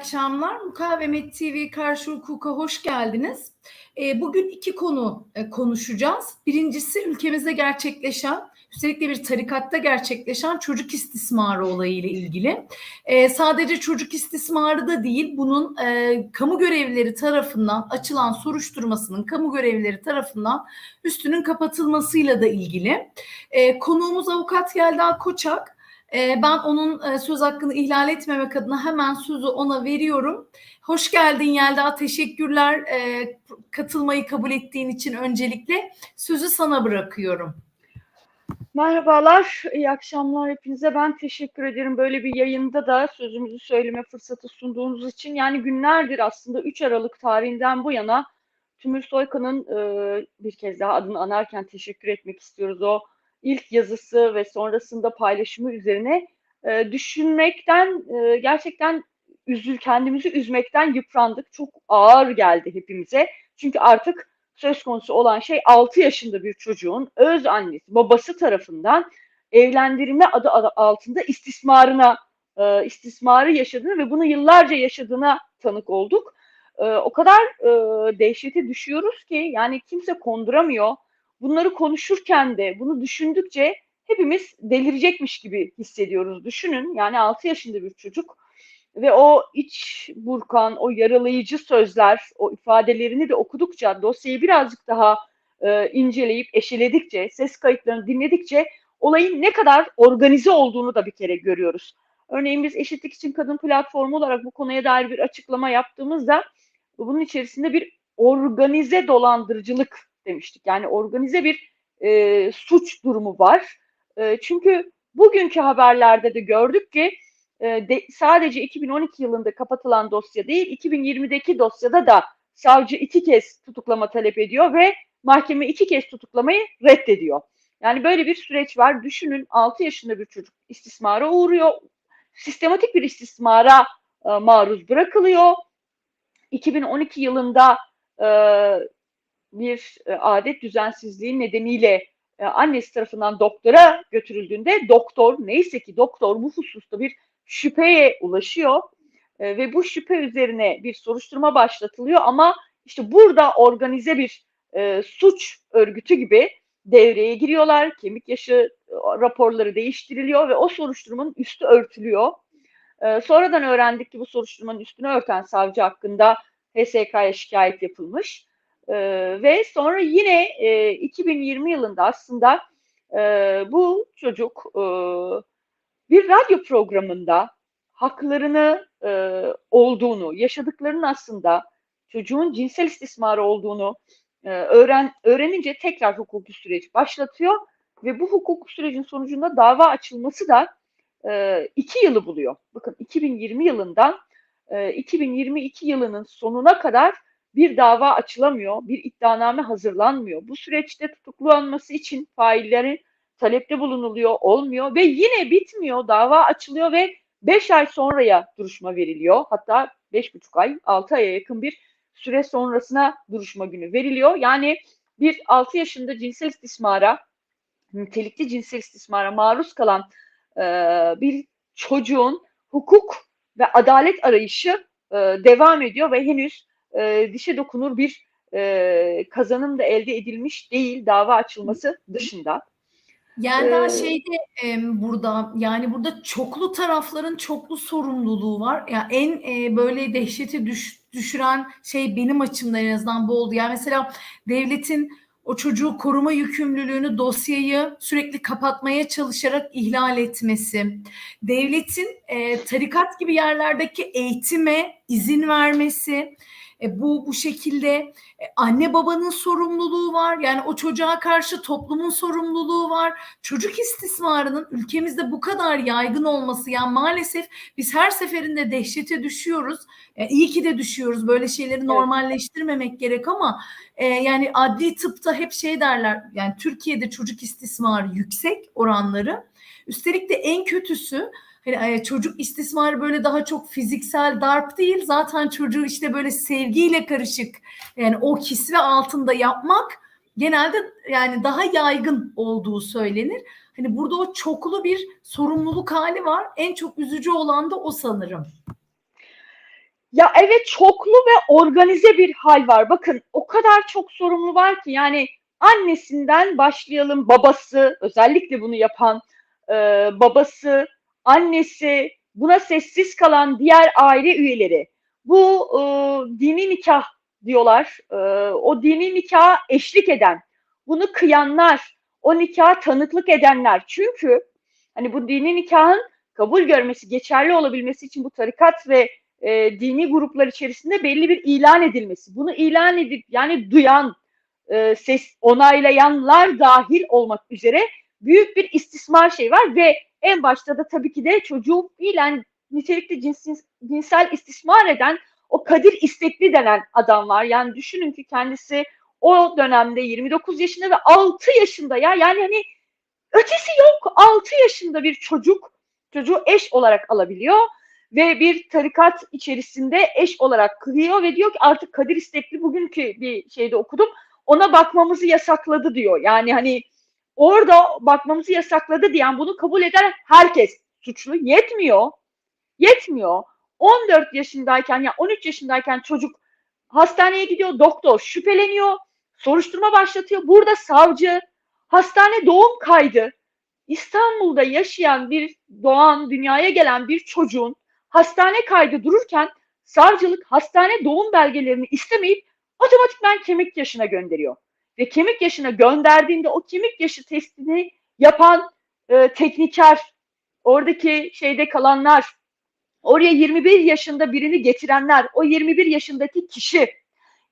Akşamlar. Mukavemet TV Karşı Hukuka hoş geldiniz. E, bugün iki konu e, konuşacağız. Birincisi ülkemizde gerçekleşen, üstelik de bir tarikatta gerçekleşen çocuk istismarı olayı ile ilgili. E, sadece çocuk istismarı da değil, bunun kamu görevlileri tarafından açılan soruşturmasının kamu görevlileri tarafından üstünün kapatılmasıyla da ilgili. Konuğumuz avukat Yelda Koçak. Ee, ben onun e, söz hakkını ihlal etmemek adına hemen sözü ona veriyorum. Hoş geldin Yelda, teşekkürler e, katılmayı kabul ettiğin için öncelikle. Sözü sana bırakıyorum. Merhabalar, iyi akşamlar hepinize. Ben teşekkür ederim böyle bir yayında da sözümüzü söyleme fırsatı sunduğunuz için. Yani günlerdir aslında 3 Aralık tarihinden bu yana Tümür Soykan'ın e, bir kez daha adını anarken teşekkür etmek istiyoruz. O ilk yazısı ve sonrasında paylaşımı üzerine e, düşünmekten e, gerçekten üzül kendimizi üzmekten yıprandık. Çok ağır geldi hepimize. Çünkü artık söz konusu olan şey 6 yaşında bir çocuğun öz annesi, babası tarafından evlendirme adı altında istismarına e, istismarı yaşadığını ve bunu yıllarca yaşadığına tanık olduk. E, o kadar e, dehşete düşüyoruz ki yani kimse konduramıyor bunları konuşurken de bunu düşündükçe hepimiz delirecekmiş gibi hissediyoruz. Düşünün yani 6 yaşında bir çocuk ve o iç burkan, o yaralayıcı sözler, o ifadelerini de okudukça, dosyayı birazcık daha e, inceleyip eşeledikçe, ses kayıtlarını dinledikçe olayın ne kadar organize olduğunu da bir kere görüyoruz. Örneğin biz Eşitlik için Kadın platformu olarak bu konuya dair bir açıklama yaptığımızda bunun içerisinde bir organize dolandırıcılık demiştik. Yani organize bir e, suç durumu var. E, çünkü bugünkü haberlerde de gördük ki e, de, sadece 2012 yılında kapatılan dosya değil, 2020'deki dosyada da savcı iki kez tutuklama talep ediyor ve mahkeme iki kez tutuklamayı reddediyor. Yani böyle bir süreç var. Düşünün 6 yaşında bir çocuk istismara uğruyor. Sistematik bir istismara e, maruz bırakılıyor. 2012 yılında e, bir e, adet düzensizliği nedeniyle e, annesi tarafından doktora götürüldüğünde doktor neyse ki doktor bu hususta bir şüpheye ulaşıyor e, ve bu şüphe üzerine bir soruşturma başlatılıyor ama işte burada organize bir e, suç örgütü gibi devreye giriyorlar. Kemik yaşı raporları değiştiriliyor ve o soruşturmanın üstü örtülüyor. E, sonradan öğrendik ki bu soruşturmanın üstünü örten savcı hakkında HSK'ya şikayet yapılmış. E, ve sonra yine e, 2020 yılında aslında e, bu çocuk e, bir radyo programında haklarını e, olduğunu, yaşadıklarının aslında çocuğun cinsel istismarı olduğunu e, öğren öğrenince tekrar hukuki süreç başlatıyor ve bu hukuki sürecin sonucunda dava açılması da e, iki yılı buluyor. Bakın 2020 yılından e, 2022 yılının sonuna kadar bir dava açılamıyor, bir iddianame hazırlanmıyor. Bu süreçte tutuklanması için faillerin talepte bulunuluyor, olmuyor ve yine bitmiyor. Dava açılıyor ve 5 ay sonraya duruşma veriliyor. Hatta 5,5 ay, 6 aya yakın bir süre sonrasına duruşma günü veriliyor. Yani bir 6 yaşında cinsel istismara, nitelikli cinsel istismara maruz kalan e, bir çocuğun hukuk ve adalet arayışı e, devam ediyor ve henüz e, dişe dokunur bir e, kazanım da elde edilmiş değil dava açılması dışında. Yani daha ee, şeyde e, burada yani burada çoklu tarafların çoklu sorumluluğu var. Ya yani en e, böyle dehşeti düş, düşüren şey benim açımdan en azından bu oldu. Yani mesela devletin o çocuğu koruma yükümlülüğünü dosyayı sürekli kapatmaya çalışarak ihlal etmesi, devletin e, tarikat gibi yerlerdeki eğitime izin vermesi, e, bu bu şekilde e, anne babanın sorumluluğu var. Yani o çocuğa karşı toplumun sorumluluğu var. Çocuk istismarının ülkemizde bu kadar yaygın olması yani maalesef biz her seferinde dehşete düşüyoruz. E, iyi ki de düşüyoruz. Böyle şeyleri normalleştirmemek gerek ama e, yani adli tıpta hep şey derler. Yani Türkiye'de çocuk istismarı yüksek oranları. Üstelik de en kötüsü hani e, çocuk istismarı böyle daha çok fiziksel darp değil zaten çocuğu işte böyle sevgiyle karışık yani o kisve altında yapmak genelde yani daha yaygın olduğu söylenir. Hani burada o çoklu bir sorumluluk hali var. En çok üzücü olan da o sanırım. Ya evet çoklu ve organize bir hal var. Bakın o kadar çok sorumlu var ki yani annesinden başlayalım babası özellikle bunu yapan e, babası, annesi, buna sessiz kalan diğer aile üyeleri. Bu e, dini nikah diyorlar. E, o dini nikaha eşlik eden, bunu kıyanlar, o nikaha tanıklık edenler. Çünkü hani bu dini nikahın kabul görmesi, geçerli olabilmesi için bu tarikat ve e, dini gruplar içerisinde belli bir ilan edilmesi. Bunu ilan edip yani duyan, e, ses onaylayanlar dahil olmak üzere büyük bir istismar şey var ve en başta da tabii ki de çocuğu fiilen nitelikli cinsin, cinsel istismar eden o Kadir İstekli denen adam var. Yani düşünün ki kendisi o dönemde 29 yaşında ve 6 yaşında ya yani hani ötesi yok 6 yaşında bir çocuk çocuğu eş olarak alabiliyor ve bir tarikat içerisinde eş olarak kılıyor ve diyor ki artık Kadir İstekli bugünkü bir şeyde okudum ona bakmamızı yasakladı diyor. Yani hani orada bakmamızı yasakladı diyen bunu kabul eden herkes suçlu. Yetmiyor. Yetmiyor. 14 yaşındayken ya 13 yaşındayken çocuk hastaneye gidiyor, doktor şüpheleniyor, soruşturma başlatıyor. Burada savcı hastane doğum kaydı. İstanbul'da yaşayan bir doğan, dünyaya gelen bir çocuğun hastane kaydı dururken savcılık hastane doğum belgelerini istemeyip otomatikman kemik yaşına gönderiyor. Ve kemik yaşına gönderdiğinde o kemik yaşı testini yapan e, tekniker, oradaki şeyde kalanlar, oraya 21 yaşında birini getirenler, o 21 yaşındaki kişi,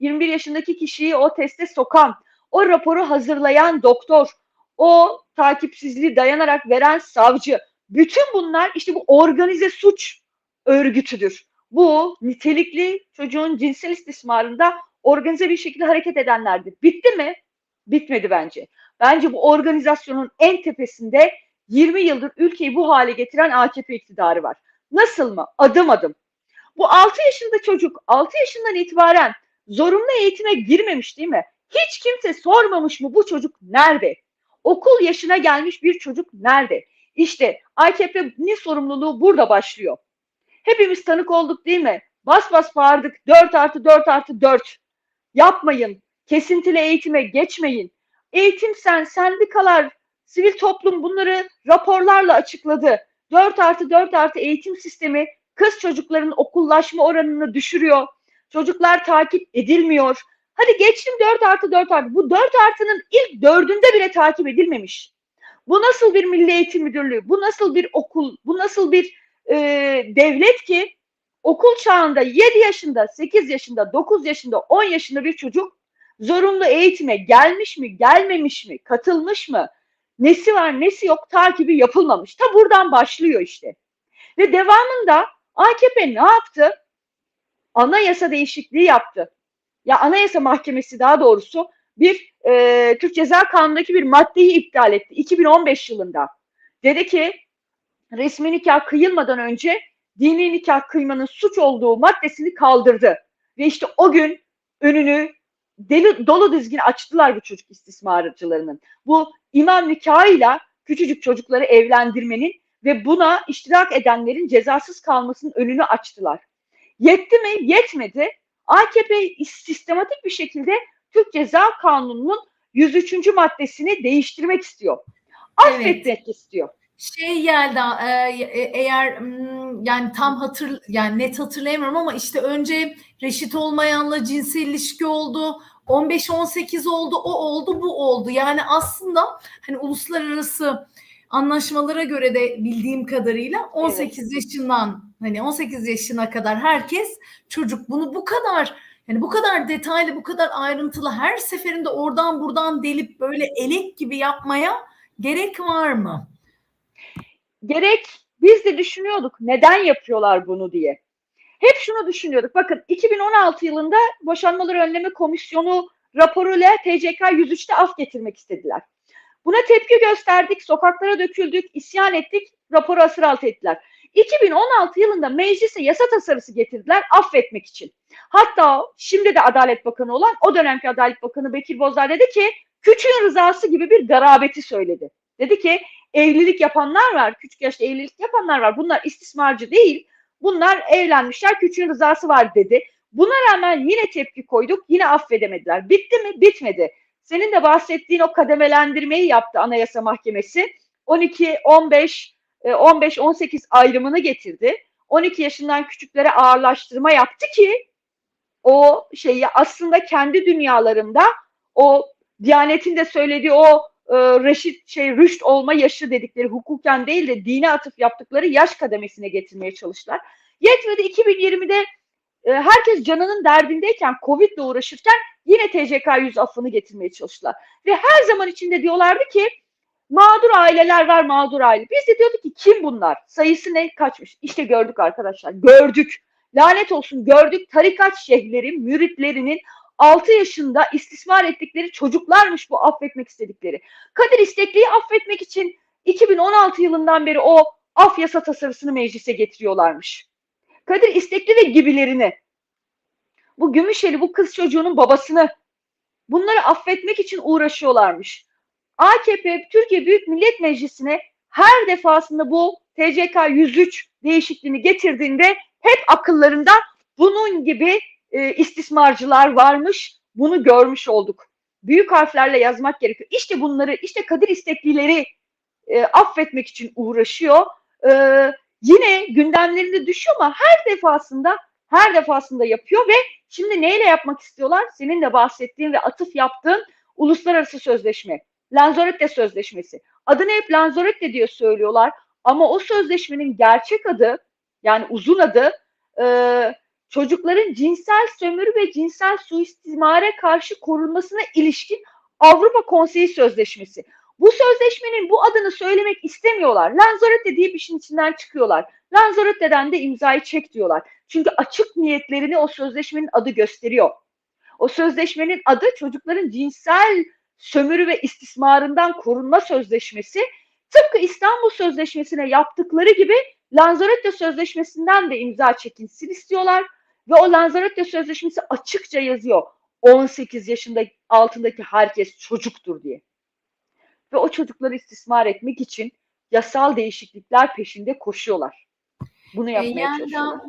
21 yaşındaki kişiyi o teste sokan, o raporu hazırlayan doktor, o takipsizliği dayanarak veren savcı, bütün bunlar işte bu organize suç örgütüdür. Bu nitelikli çocuğun cinsel istismarında organize bir şekilde hareket edenlerdir. Bitti mi? Bitmedi bence. Bence bu organizasyonun en tepesinde 20 yıldır ülkeyi bu hale getiren AKP iktidarı var. Nasıl mı? Adım adım. Bu 6 yaşında çocuk 6 yaşından itibaren zorunlu eğitime girmemiş değil mi? Hiç kimse sormamış mı bu çocuk nerede? Okul yaşına gelmiş bir çocuk nerede? İşte AKP'nin sorumluluğu burada başlıyor. Hepimiz tanık olduk değil mi? Bas bas bağırdık 4 artı 4 artı 4. Yapmayın. Kesintili eğitime geçmeyin. Eğitim sen, sendikalar, sivil toplum bunları raporlarla açıkladı. 4 artı 4 artı eğitim sistemi kız çocukların okullaşma oranını düşürüyor. Çocuklar takip edilmiyor. Hadi geçtim 4 artı 4 artı. Bu 4 artının ilk dördünde bile takip edilmemiş. Bu nasıl bir milli eğitim müdürlüğü? Bu nasıl bir okul? Bu nasıl bir e, devlet ki okul çağında 7 yaşında, 8 yaşında, 9 yaşında, 10 yaşında bir çocuk zorunlu eğitime gelmiş mi, gelmemiş mi, katılmış mı, nesi var, nesi yok takibi yapılmamış. Ta buradan başlıyor işte. Ve devamında AKP ne yaptı? Anayasa değişikliği yaptı. Ya Anayasa Mahkemesi daha doğrusu bir e, Türk Ceza Kanunu'ndaki bir maddeyi iptal etti 2015 yılında. Dedi ki resmi nikah kıyılmadan önce dini nikah kıymanın suç olduğu maddesini kaldırdı. Ve işte o gün önünü deli, dolu dizgin açtılar bu çocuk istismarcılarının. Bu imam nikahıyla küçücük çocukları evlendirmenin ve buna iştirak edenlerin cezasız kalmasının önünü açtılar. Yetti mi? Yetmedi. AKP sistematik bir şekilde Türk Ceza Kanunu'nun 103. maddesini değiştirmek istiyor. Affetmek evet. istiyor şey geldi eğer yani tam hatır yani net hatırlayamıyorum ama işte önce reşit olmayanla cinsel ilişki oldu 15-18 oldu o oldu bu oldu yani aslında hani uluslararası anlaşmalara göre de bildiğim kadarıyla 18 evet. yaşından hani 18 yaşına kadar herkes çocuk bunu bu kadar yani bu kadar detaylı bu kadar ayrıntılı her seferinde oradan buradan delip böyle elek gibi yapmaya gerek var mı? Gerek biz de düşünüyorduk neden yapıyorlar bunu diye. Hep şunu düşünüyorduk. Bakın 2016 yılında Boşanmaları Önleme Komisyonu raporuyla TCK 103'te af getirmek istediler. Buna tepki gösterdik, sokaklara döküldük, isyan ettik, raporu asır altı ettiler. 2016 yılında meclise yasa tasarısı getirdiler affetmek için. Hatta şimdi de Adalet Bakanı olan o dönemki Adalet Bakanı Bekir Bozdağ dedi ki küçüğün rızası gibi bir garabeti söyledi. Dedi ki evlilik yapanlar var, küçük yaşta evlilik yapanlar var. Bunlar istismarcı değil. Bunlar evlenmişler, küçüğün rızası var dedi. Buna rağmen yine tepki koyduk, yine affedemediler. Bitti mi? Bitmedi. Senin de bahsettiğin o kademelendirmeyi yaptı Anayasa Mahkemesi. 12, 15, 15, 18 ayrımını getirdi. 12 yaşından küçüklere ağırlaştırma yaptı ki o şeyi aslında kendi dünyalarında o Diyanet'in de söylediği o e, reşit şey rüşt olma yaşı dedikleri hukuken değil de dine atıf yaptıkları yaş kademesine getirmeye çalıştılar. Yetmedi 2020'de e, herkes canının derdindeyken Covid ile uğraşırken yine TCK 100 affını getirmeye çalıştılar. Ve her zaman içinde diyorlardı ki mağdur aileler var mağdur aile. Biz de diyorduk ki kim bunlar? Sayısı ne kaçmış? İşte gördük arkadaşlar gördük. Lanet olsun gördük tarikat şeyhleri, müritlerinin 6 yaşında istismar ettikleri çocuklarmış bu affetmek istedikleri. Kadir İstekli'yi affetmek için 2016 yılından beri o af yasa tasarısını meclise getiriyorlarmış. Kadir İstekli ve gibilerini, bu Gümüşeli bu kız çocuğunun babasını bunları affetmek için uğraşıyorlarmış. AKP Türkiye Büyük Millet Meclisi'ne her defasında bu TCK 103 değişikliğini getirdiğinde hep akıllarında bunun gibi e, istismarcılar varmış. Bunu görmüş olduk. Büyük harflerle yazmak gerekiyor. İşte bunları, işte Kadir isteklileri e, affetmek için uğraşıyor. E, yine gündemlerinde düşüyor ama her defasında her defasında yapıyor ve şimdi neyle yapmak istiyorlar? Senin de bahsettiğin ve atıf yaptığın uluslararası sözleşme. Lanzarote Sözleşmesi. Adını hep Lanzarote diye söylüyorlar ama o sözleşmenin gerçek adı yani uzun adı e, çocukların cinsel sömürü ve cinsel suistimare karşı korunmasına ilişkin Avrupa Konseyi Sözleşmesi. Bu sözleşmenin bu adını söylemek istemiyorlar. Lanzarote diye bir işin içinden çıkıyorlar. Lanzarote'den de imzayı çek diyorlar. Çünkü açık niyetlerini o sözleşmenin adı gösteriyor. O sözleşmenin adı çocukların cinsel sömürü ve istismarından korunma sözleşmesi. Tıpkı İstanbul Sözleşmesi'ne yaptıkları gibi Lanzarote Sözleşmesi'nden de imza çekilsin istiyorlar. Ve o Lanzarote Sözleşmesi açıkça yazıyor. 18 yaşında altındaki herkes çocuktur diye. Ve o çocukları istismar etmek için yasal değişiklikler peşinde koşuyorlar. Bunu yapmaya yani çalışıyorlar.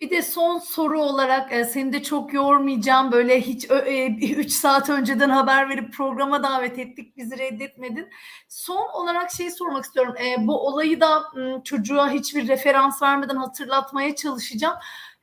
Bir de son soru olarak e, seni de çok yormayacağım. Böyle hiç 3 saat önceden haber verip programa davet ettik. Bizi reddetmedin. Son olarak şey sormak istiyorum. E, bu olayı da çocuğa hiçbir referans vermeden hatırlatmaya çalışacağım.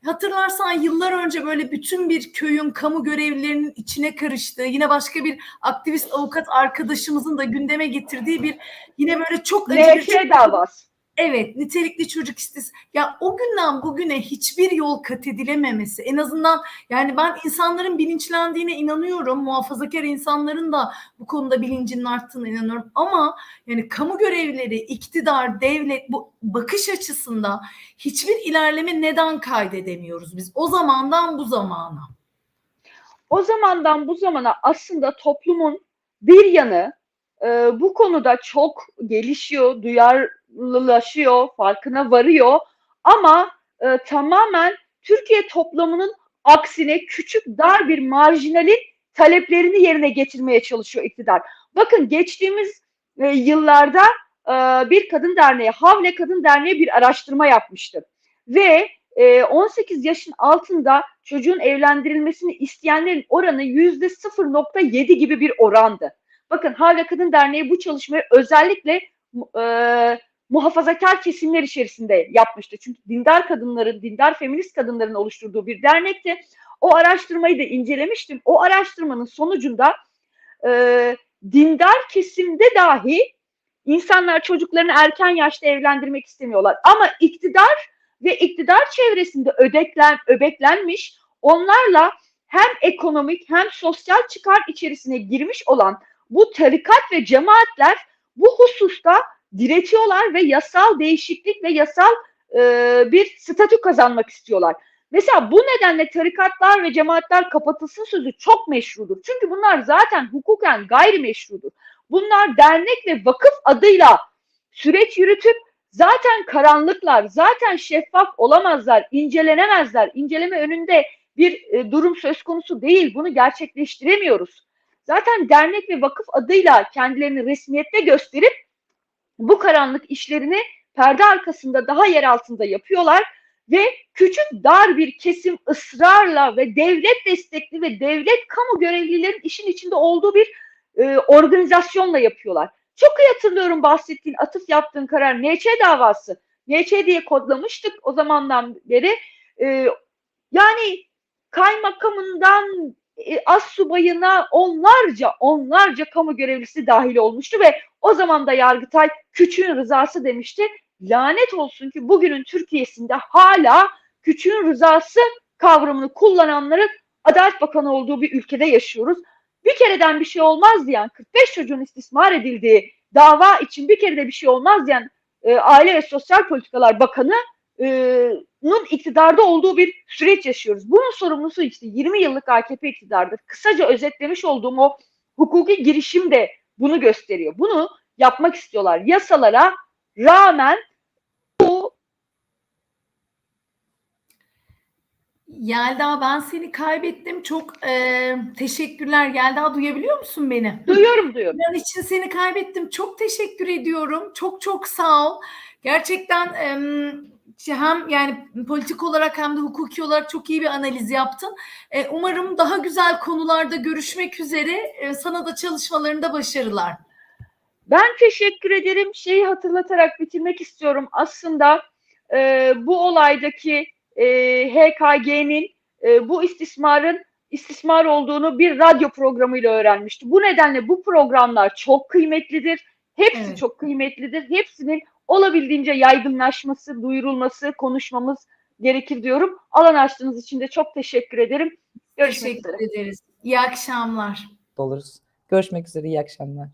Hatırlarsan yıllar önce böyle bütün bir köyün kamu görevlilerinin içine karıştığı, yine başka bir aktivist avukat arkadaşımızın da gündeme getirdiği bir yine böyle çok acı bir davası. Evet, nitelikli çocuk istis. Ya o günden bugüne hiçbir yol kat edilememesi. En azından yani ben insanların bilinçlendiğine inanıyorum. Muhafazakar insanların da bu konuda bilincinin arttığına inanıyorum. Ama yani kamu görevlileri, iktidar, devlet bu bakış açısında hiçbir ilerleme neden kaydedemiyoruz biz? O zamandan bu zamana. O zamandan bu zamana aslında toplumun bir yanı e, bu konuda çok gelişiyor, duyarlılaşıyor, farkına varıyor ama e, tamamen Türkiye toplumunun aksine küçük dar bir marjinalin taleplerini yerine getirmeye çalışıyor iktidar. Bakın geçtiğimiz e, yıllarda e, bir kadın derneği, Havle Kadın Derneği bir araştırma yapmıştı. Ve e, 18 yaşın altında çocuğun evlendirilmesini isteyenlerin oranı yüzde 0.7 gibi bir orandı. Bakın Havle Kadın Derneği bu çalışmayı özellikle e, muhafazakar kesimler içerisinde yapmıştı. Çünkü dindar kadınların, dindar feminist kadınların oluşturduğu bir dernekti. O araştırmayı da incelemiştim. O araştırmanın sonucunda e, dindar kesimde dahi insanlar çocuklarını erken yaşta evlendirmek istemiyorlar. Ama iktidar ve iktidar çevresinde ödeklen, öbeklenmiş onlarla hem ekonomik hem sosyal çıkar içerisine girmiş olan bu tarikat ve cemaatler bu hususta diretiyorlar ve yasal değişiklik ve yasal e, bir statü kazanmak istiyorlar. Mesela bu nedenle tarikatlar ve cemaatler kapatılsın sözü çok meşrudur. Çünkü bunlar zaten hukuken gayrimeşrudur. Bunlar dernek ve vakıf adıyla süreç yürütüp zaten karanlıklar, zaten şeffaf olamazlar, incelenemezler. İnceleme önünde bir e, durum söz konusu değil. Bunu gerçekleştiremiyoruz zaten dernek ve vakıf adıyla kendilerini resmiyette gösterip bu karanlık işlerini perde arkasında daha yer altında yapıyorlar ve küçük dar bir kesim ısrarla ve devlet destekli ve devlet kamu görevlilerin işin içinde olduğu bir e, organizasyonla yapıyorlar. Çok iyi hatırlıyorum bahsettiğin, atıf yaptığın karar NÇ davası. NÇ diye kodlamıştık o zamandan beri. E, yani kaymakamından e, az subayına onlarca onlarca kamu görevlisi dahil olmuştu ve o zaman da Yargıtay küçüğün rızası demişti. Lanet olsun ki bugünün Türkiye'sinde hala küçüğün rızası kavramını kullananların Adalet Bakanı olduğu bir ülkede yaşıyoruz. Bir kereden bir şey olmaz diyen 45 çocuğun istismar edildiği dava için bir kerede bir şey olmaz diyen e, Aile ve Sosyal Politikalar Bakanı e, nun iktidarda olduğu bir süreç yaşıyoruz. Bunun sorumlusu işte 20 yıllık AKP iktidardır. Kısaca özetlemiş olduğum o hukuki girişim de bunu gösteriyor. Bunu yapmak istiyorlar. Yasalara rağmen bu Yelda ben seni kaybettim. Çok e, teşekkürler. Yelda duyabiliyor musun beni? duyuyorum duyuyorum. Ben için seni kaybettim. Çok teşekkür ediyorum. Çok çok sağ ol. Gerçekten em, hem yani politik olarak hem de hukuki olarak çok iyi bir analiz yaptın. E, umarım daha güzel konularda görüşmek üzere. E, sana da çalışmalarında başarılar. Ben teşekkür ederim. Şeyi hatırlatarak bitirmek istiyorum. Aslında e, bu olaydaki e, HKG'nin e, bu istismarın istismar olduğunu bir radyo programıyla öğrenmişti. Bu nedenle bu programlar çok kıymetlidir. Hepsi Evet. çok kıymetlidir. Hepsinin olabildiğince yaygınlaşması, duyurulması, konuşmamız gerekir diyorum. Alan açtığınız için de çok teşekkür ederim. Görüşmek Teşekkür üzere. ederiz. İyi akşamlar. oluruz. Görüşmek üzere. iyi akşamlar.